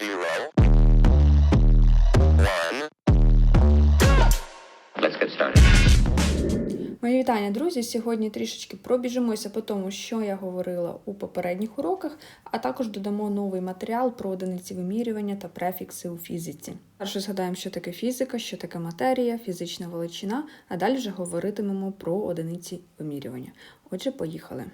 Zero. One. Let's get started. Мої вітання, друзі! Сьогодні трішечки пробіжимося по тому, що я говорила у попередніх уроках, а також додамо новий матеріал про одиниці вимірювання та префікси у фізиці. Перше згадаємо, що таке фізика, що таке матерія, фізична величина, а далі вже говоритимемо про одиниці вимірювання. Отже, поїхали.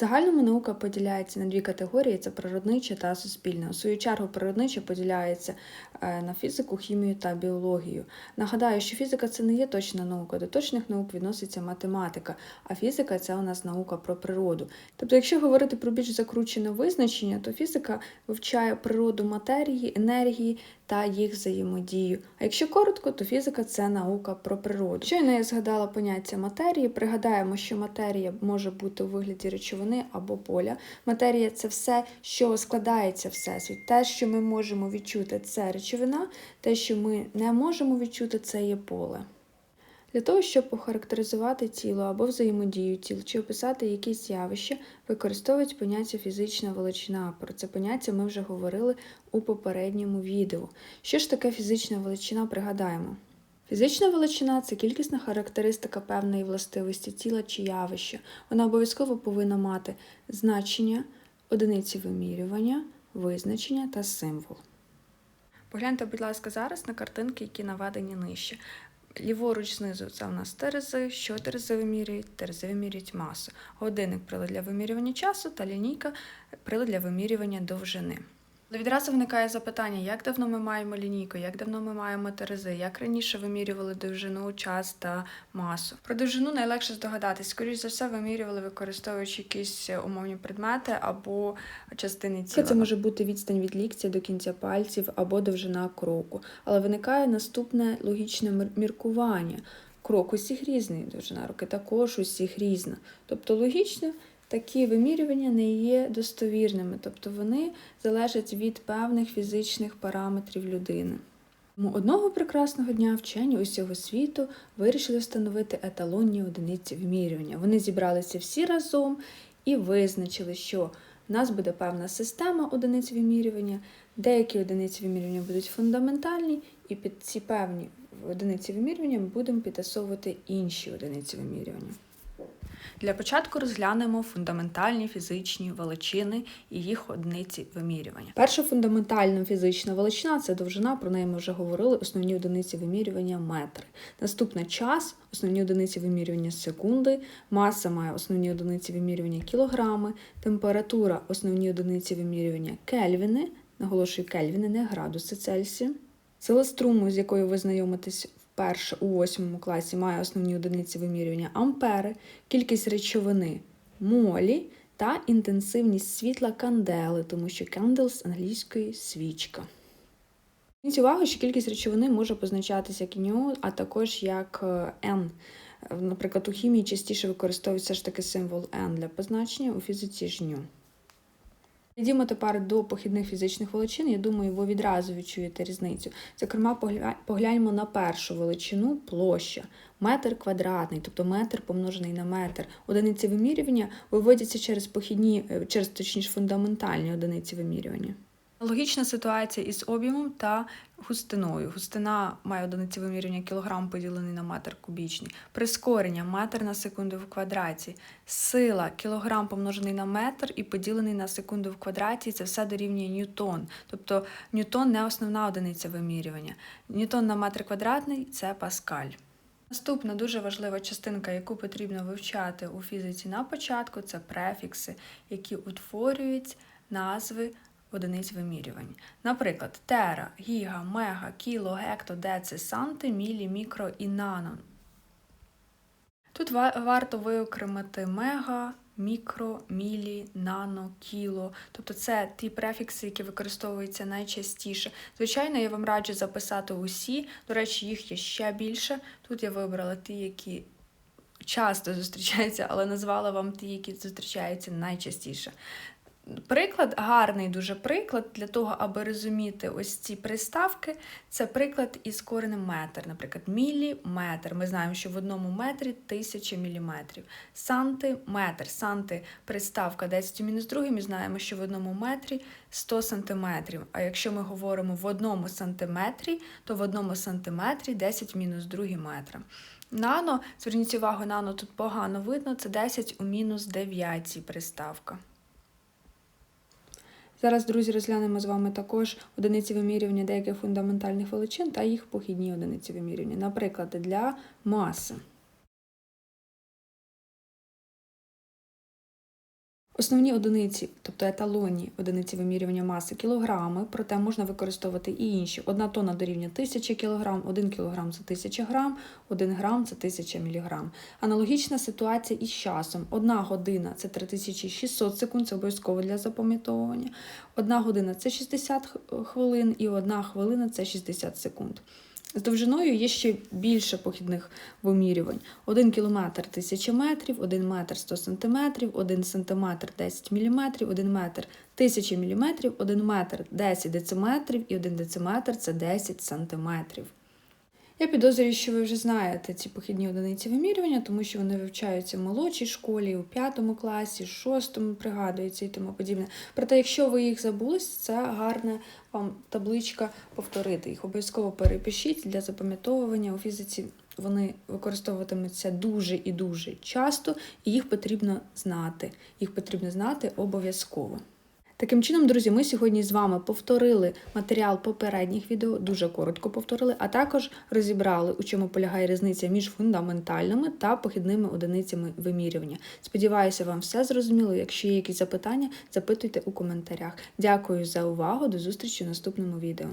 Загальному наука поділяється на дві категорії: це природнича та суспільна. У свою чергу, природнича поділяється е, на фізику, хімію та біологію. Нагадаю, що фізика це не є точна наука. До точних наук відноситься математика, а фізика це у нас наука про природу. Тобто, якщо говорити про більш закручене визначення, то фізика вивчає природу матерії, енергії та їх взаємодію. А якщо коротко, то фізика це наука про природу. Щойно я згадала поняття матерії. Пригадаємо, що матерія може бути у вигляді речовини або поля. Матерія це все, що складається всесвіт. Те, що ми можемо відчути, це речовина, те, що ми не можемо відчути, це є поле. Для того, щоб охарактеризувати тіло або взаємодію тіл чи описати якісь явища, використовують поняття фізична величина. Про це поняття ми вже говорили у попередньому відео. Що ж таке фізична величина, пригадаємо. Фізична величина це кількісна характеристика певної властивості тіла чи явища. Вона обов'язково повинна мати значення, одиниці вимірювання, визначення та символ. Погляньте, будь ласка, зараз на картинки, які наведені нижче. Ліворуч знизу це у нас терези. Що терези вимірюють? Терези вимірюють масу. Годинник прилад для вимірювання часу та лінійка прилад для вимірювання довжини. Але відразу виникає запитання, як давно ми маємо лінійку, як давно ми маємо терези, як раніше вимірювали довжину, час та масу. Про довжину найлегше здогадатись. Скоріше за все, вимірювали, використовуючи якісь умовні предмети або частини тіла. Це може бути відстань від ліктя до кінця пальців або довжина кроку. Але виникає наступне логічне мір- міркування. Крок усіх різний, довжина руки також усіх різна. Тобто логічно такі вимірювання не є достовірними, тобто вони залежать від певних фізичних параметрів людини. Тому одного прекрасного дня вчені усього світу вирішили встановити еталонні одиниці вимірювання. Вони зібралися всі разом і визначили, що в нас буде певна система одиниць вимірювання, деякі одиниці вимірювання будуть фундаментальні, і під ці певні одиниці вимірювання ми будемо підтасовувати інші одиниці вимірювання. Для початку розглянемо фундаментальні фізичні величини і їх одиниці вимірювання. Перша фундаментальна фізична величина це довжина, про неї ми вже говорили, основні одиниці вимірювання метри. Наступна час, основні одиниці вимірювання секунди, маса має основні одиниці вимірювання кілограми, температура, основні одиниці вимірювання кельвіни, наголошую кельвіни, не градуси Цельсія. Сила струму, з якою ви знайомитесь вперше у восьмому класі, має основні одиниці вимірювання ампери, кількість речовини молі та інтенсивність світла кандели, тому що candle з англійської свічка. Зверніть увагу, що кількість речовини може позначатися як ню, а також як е, N. Наприклад, у хімії частіше використовується ж таки символ N для позначення, у фізиці ж ню. Йдімо тепер до похідних фізичних величин. Я думаю, ви відразу відчуєте різницю. Зокрема, погля- погляньмо на першу величину площа. Метр квадратний, тобто метр помножений на метр. Одиниці вимірювання виводяться через похідні, е, через точніше фундаментальні одиниці вимірювання. Логічна ситуація із об'ємом та густиною. Густина має одиниці вимірювання кілограм поділений на метр кубічний. Прискорення метр на секунду в квадраті. Сила кілограм помножений на метр і поділений на секунду в квадраті. Це все дорівнює ньютон. Тобто ньютон не основна одиниця вимірювання. Ньютон на метр квадратний це паскаль. Наступна дуже важлива частинка, яку потрібно вивчати у фізиці на початку, це префікси, які утворюють назви одиниць вимірювань. Наприклад, тера, гіга, мега, кіло, гекто, деци, санти, мілі, мікро і нано. Тут варто виокремити мега, мікро, мілі, нано, кіло. Тобто це ті префікси, які використовуються найчастіше. Звичайно, я вам раджу записати усі. До речі, їх є ще більше. Тут я вибрала ті, які часто зустрічаються, але назвала вам ті, які зустрічаються найчастіше. Приклад, гарний дуже приклад для того, аби розуміти ось ці приставки. Це приклад із коренем метр. Наприклад, міліметр. Ми знаємо, що в одному метрі тисяча міліметрів. Сантиметр. Санти приставка 10 у мінус 2, ми знаємо, що в одному метрі 100 сантиметрів. А якщо ми говоримо в одному сантиметрі, то в одному сантиметрі 10 в мінус 2 метра. Нано, зверніть увагу, нано тут погано видно, це 10 у мінус 9 приставка. Зараз, друзі, розглянемо з вами також одиниці вимірювання деяких фундаментальних величин та їх похідні одиниці вимірювання. Наприклад, для маси. Основні одиниці, тобто еталонні одиниці вимірювання маси кілограми, проте можна використовувати і інші. Одна тонна дорівнює 1000 кг, 1 кг це 1000 грам, 1 грам це 1000 мг. Аналогічна ситуація із часом. Одна година це 3600 секунд, це обов'язково для запам'ятовування. Одна година це 60 хвилин і одна хвилина це 60 секунд. З довжиною є ще більше похідних вимірювань. 1 кілометр 1000 метрів, 1 метр 100 сантиметрів, 1 сантиметр 10 мм, 1 метр 1000 міліметрів, 1 метр 10 дециметрів і 1 дециметр це 10 сантиметрів. Я підозрюю, що ви вже знаєте ці похідні одиниці вимірювання, тому що вони вивчаються в молодшій школі, у п'ятому класі, шостому пригадуються і тому подібне. Проте, якщо ви їх забулись, це гарна вам табличка повторити. Їх обов'язково перепишіть для запам'ятовування у фізиці. Вони використовуватимуться дуже і дуже часто, і їх потрібно знати. Їх потрібно знати обов'язково. Таким чином, друзі, ми сьогодні з вами повторили матеріал попередніх відео, дуже коротко повторили, а також розібрали, у чому полягає різниця між фундаментальними та похідними одиницями вимірювання. Сподіваюся, вам все зрозуміло. Якщо є якісь запитання, запитуйте у коментарях. Дякую за увагу. До зустрічі в наступному відео.